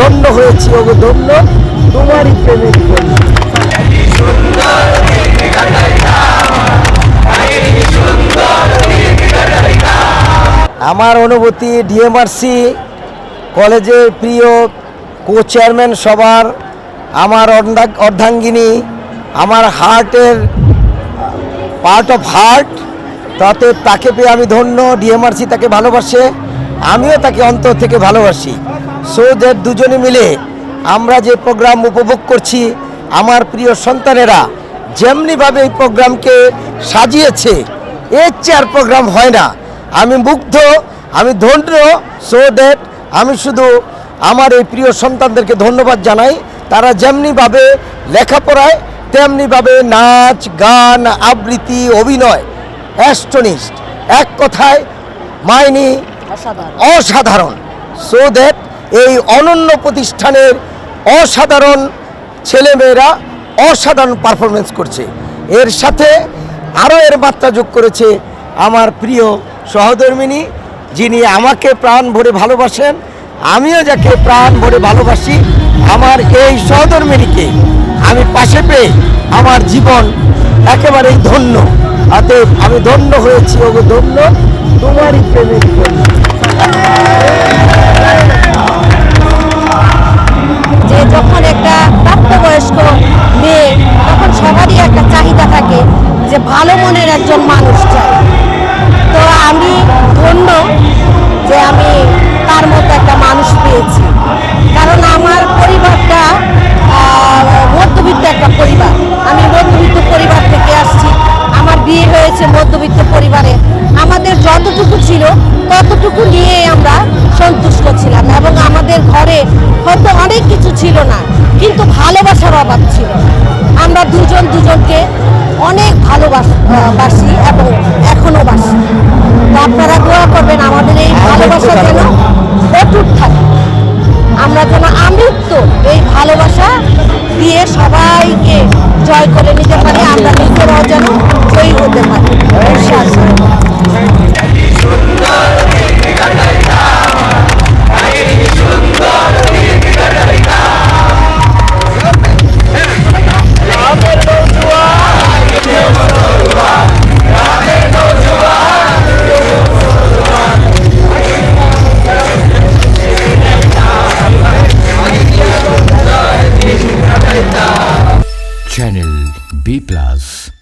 আমি হয়েছি, ওগো ধন্য। তোমারই আমার অনুভূতি, ডিএমআরসি কলেজের প্রিয় কো চেয়ারম্যান সবার, আমার অর্ধাঙ্গিনী, আমার হার্টের পার্ট অফ হার্ট তাতে তাকে পেয়ে আমি ধন্য, ডিএমআরসি তাকে ভালোবাসে, আমিও তাকে অন্তর থেকে ভালোবাসি। সো দুজনে মিলে আমরা যে প্রোগ্রাম উপভোগ করছি আমার প্রিয় সন্তানেরা যেমনিভাবে এই প্রোগ্রামকে সাজিয়েছে এর চেয়ে আর প্রোগ্রাম হয় না। আমি মুগ্ধ আমি ধন্য সো দ্যাট আমি শুধু আমার এই প্রিয় সন্তানদেরকে ধন্যবাদ জানাই। তারা যেমনিভাবে লেখাপড়ায় তেমনিভাবে নাচ গান আবৃত্তি অভিনয় অ্যাস্টনিস্ট এক কথায় মাইনি অসাধারণ। সো দ্যাট এই অনন্য প্রতিষ্ঠানের অসাধারণ ছেলেমেয়েরা অসাধারণ পারফরমেন্স করছে। এর সাথে আরও এর মাত্রা যোগ করেছে আমার প্রিয় সহধর্মিনী, যিনি আমাকে প্রাণ ভরে ভালোবাসেন। আমিও যাকে প্রাণ ভরে ভালোবাসি, আমার এই সহধর্মিনীকে আমি পাশে পেয়ে আমার জীবন একেবারেই ধন্য। অতএব আমি ধন্য হয়েছি, ওগো ধন্য। তোমারই প্রেমের একজন মানুষ চাই। তো আমি ধন্য যে আমি তার মতো একটা মানুষ পেয়েছি। কারণ আমার পরিবারটা মধ্যবিত্ত একটা পরিবার। আমি মধ্যবিত্ত পরিবার থেকে আসছি। আমার বিয়ে হয়েছে মধ্যবিত্ত পরিবারে। আমাদের যতটুকু ছিল, ততটুকু নিয়ে আমরা সন্তুষ্ট ছিলাম এবং আমাদের ঘরে হয়তো অনেক কিছু ছিল না, কিন্তু ভালোবাসার অভাব ছিল। আমরা দুজন দুজনকে অনেক ভালোবাসি বাসি এবং এখনও বাসি। তো আপনারা দোয়া করবেন আমাদের এই ভালোবাসা যেন অটুট থাকে। আমরা যেন আমৃত্য এই ভালোবাসা Jazz.